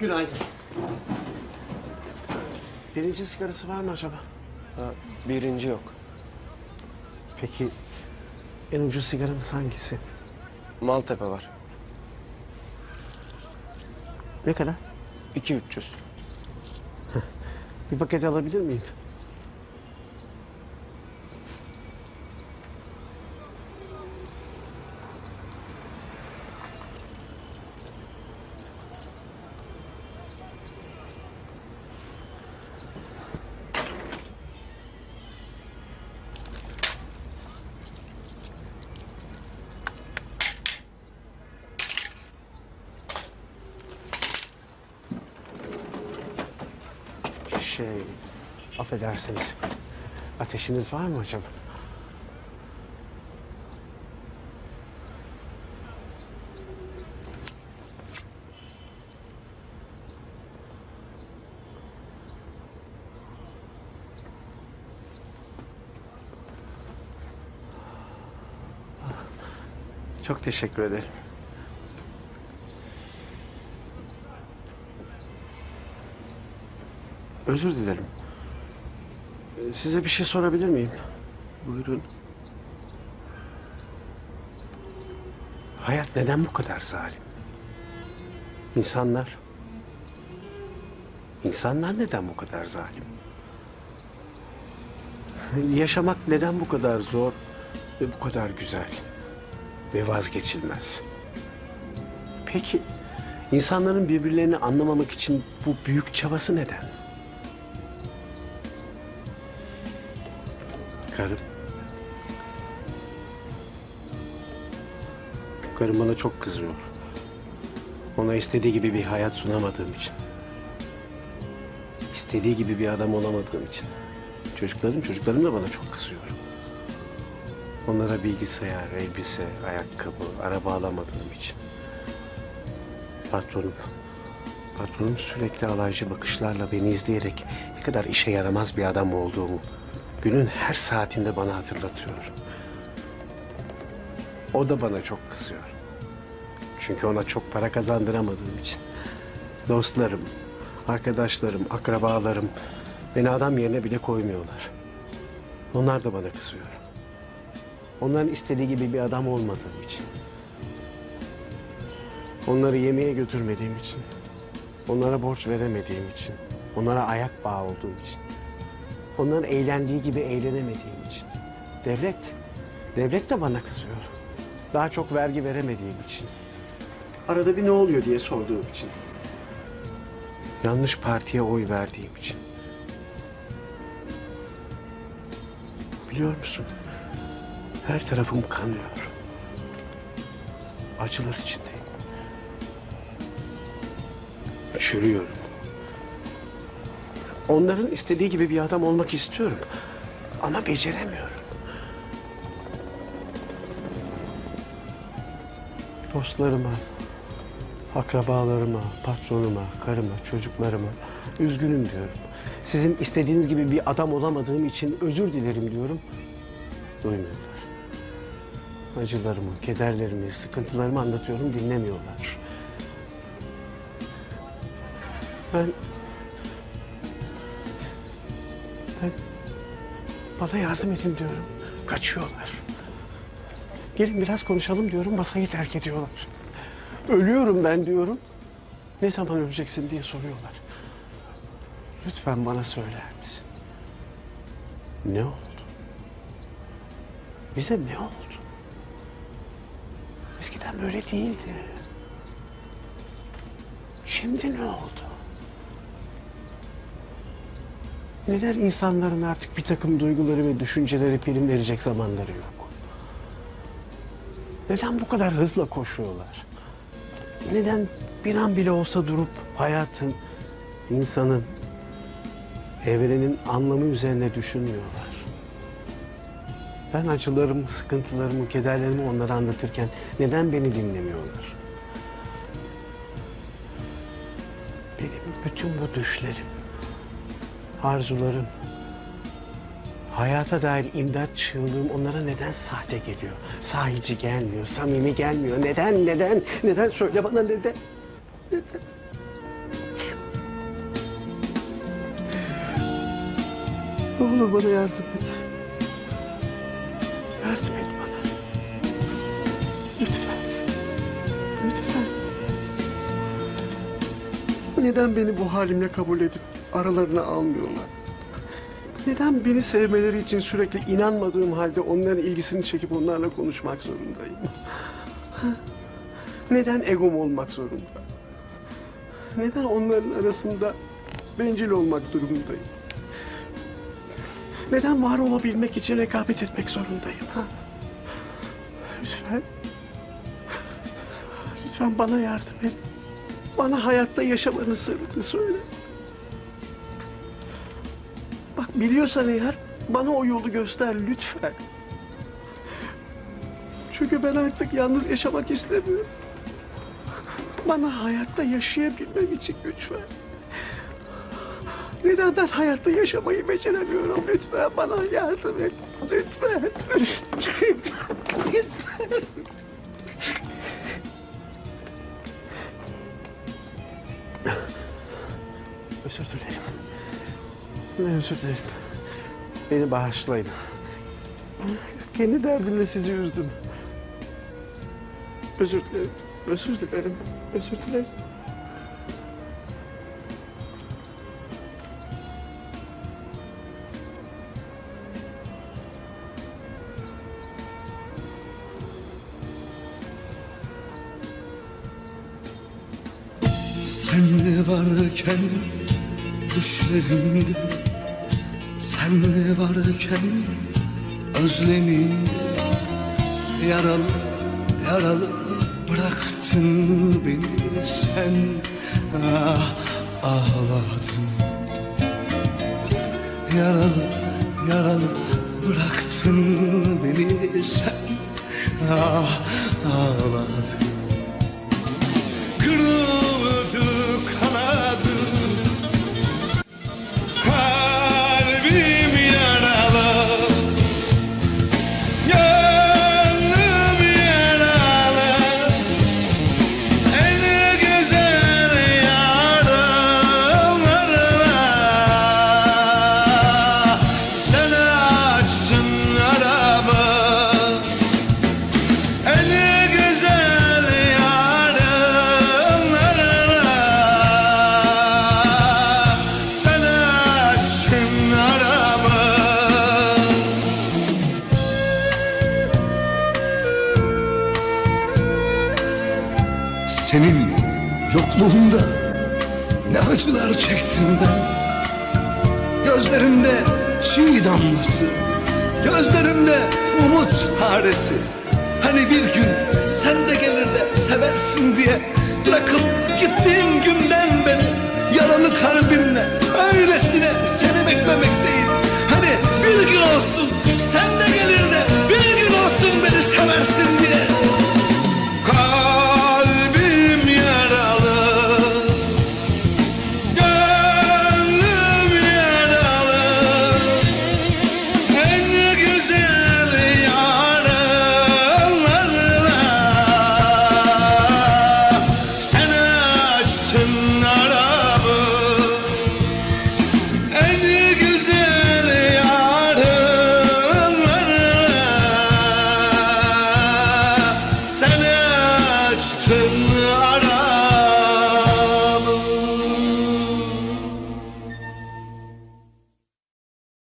Günaydın. Birinci sigarası var mı acaba? Ha, birinci yok. Peki en ucuz sigaramız hangisi? Maltepe var. Ne kadar? 2-300. Bir paket alabilir miyim? Şey, affedersiniz. Ateşiniz var mı acaba? Çok teşekkür ederim. Özür dilerim. Ee, Size bir şey sorabilir miyim? Buyurun. Hayat neden bu kadar zalim? İnsanlar... İnsanlar neden bu kadar zalim? Yaşamak neden bu kadar zor ve bu kadar güzel ve vazgeçilmez? Peki insanların birbirlerini anlamamak için bu büyük çabası neden? Karım. Karım bana çok kızıyor. Ona istediği gibi bir hayat sunamadığım için. İstediği gibi bir adam olamadığım için. Çocuklarım, çocuklarım da bana çok kızıyor. Onlara bilgisayar, elbise, ayakkabı, araba alamadığım için. Patronum, patronum sürekli alaycı bakışlarla beni izleyerek ne kadar işe yaramaz bir adam olduğumu günün her saatinde bana hatırlatıyor. O da bana çok kızıyor. Çünkü ona çok para kazandıramadığım için. Dostlarım, arkadaşlarım, akrabalarım beni adam yerine bile koymuyorlar. Onlar da bana kızıyor. Onların istediği gibi bir adam olmadığım için. Onları yemeğe götürmediğim için. Onlara borç veremediğim için. Onlara ayak bağı olduğum için. Onların eğlendiği gibi eğlenemediğim için. Devlet, devlet de bana kızıyor. Daha çok vergi veremediğim için. Arada bir ne oluyor diye sorduğum için. Yanlış partiye oy verdiğim için. Biliyor musun? Her tarafım kanıyor. Acılar içindeyim. Çürüyorum. Onların istediği gibi bir adam olmak istiyorum. Ama beceremiyorum. Dostlarıma, akrabalarıma, patronuma, karıma, çocuklarıma üzgünüm diyorum. Sizin istediğiniz gibi bir adam olamadığım için özür dilerim diyorum. Duymuyorlar. Acılarımı, kederlerimi, sıkıntılarımı anlatıyorum, dinlemiyorlar. Ben bana yardım edin diyorum. Kaçıyorlar. Gelin biraz konuşalım diyorum. Masayı terk ediyorlar. Ölüyorum ben diyorum. Ne zaman öleceksin diye soruyorlar. Lütfen bana söyler misin? Ne oldu? Bize ne oldu? Eskiden böyle değildi. Şimdi ne oldu? Neden insanların artık bir takım duyguları ve düşünceleri prim verecek zamanları yok? Neden bu kadar hızla koşuyorlar? Neden bir an bile olsa durup hayatın, insanın, evrenin anlamı üzerine düşünmüyorlar? Ben acılarımı, sıkıntılarımı, kederlerimi onlara anlatırken neden beni dinlemiyorlar? Benim bütün bu düşlerim, arzularım, hayata dair imdat çığlığım onlara neden sahte geliyor? Sahici gelmiyor, samimi gelmiyor. Neden, neden, neden? Söyle bana neden, neden? Ne olur bana yardım et. Yardım et. Neden beni bu halimle kabul edip aralarına almıyorlar? Neden beni sevmeleri için sürekli inanmadığım halde onların ilgisini çekip onlarla konuşmak zorundayım? Neden egom olmak zorunda? Neden onların arasında bencil olmak durumundayım? Neden var olabilmek için rekabet etmek zorundayım? Lütfen. Lütfen bana yardım et. Bana hayatta yaşamanın sırrını söyle. Bak biliyorsan eğer bana o yolu göster lütfen. Çünkü ben artık yalnız yaşamak istemiyorum. Bana hayatta yaşayabilmem için güç ver. Neden ben hayatta yaşamayı beceremiyorum? Lütfen bana yardım et. Lütfen. Lütfen. Özür dilerim. Ne özür dilerim. Beni bağışlayın. Kendi derdimle sizi üzdüm. Özür dilerim. Özür dilerim. Özür dilerim. Senle varken düşlerimde Senle varken özlemimde Yaralı yaralı bıraktın beni sen? Ah ağladın. Yaralı yaralı bıraktın beni sen? Ah ağladın Senin yokluğunda ne acılar çektim ben. Gözlerimde çiğ damlası Gözlerimde umut haresi. Hani bir gün sen de gelir de seversin diye Bırakıp gittin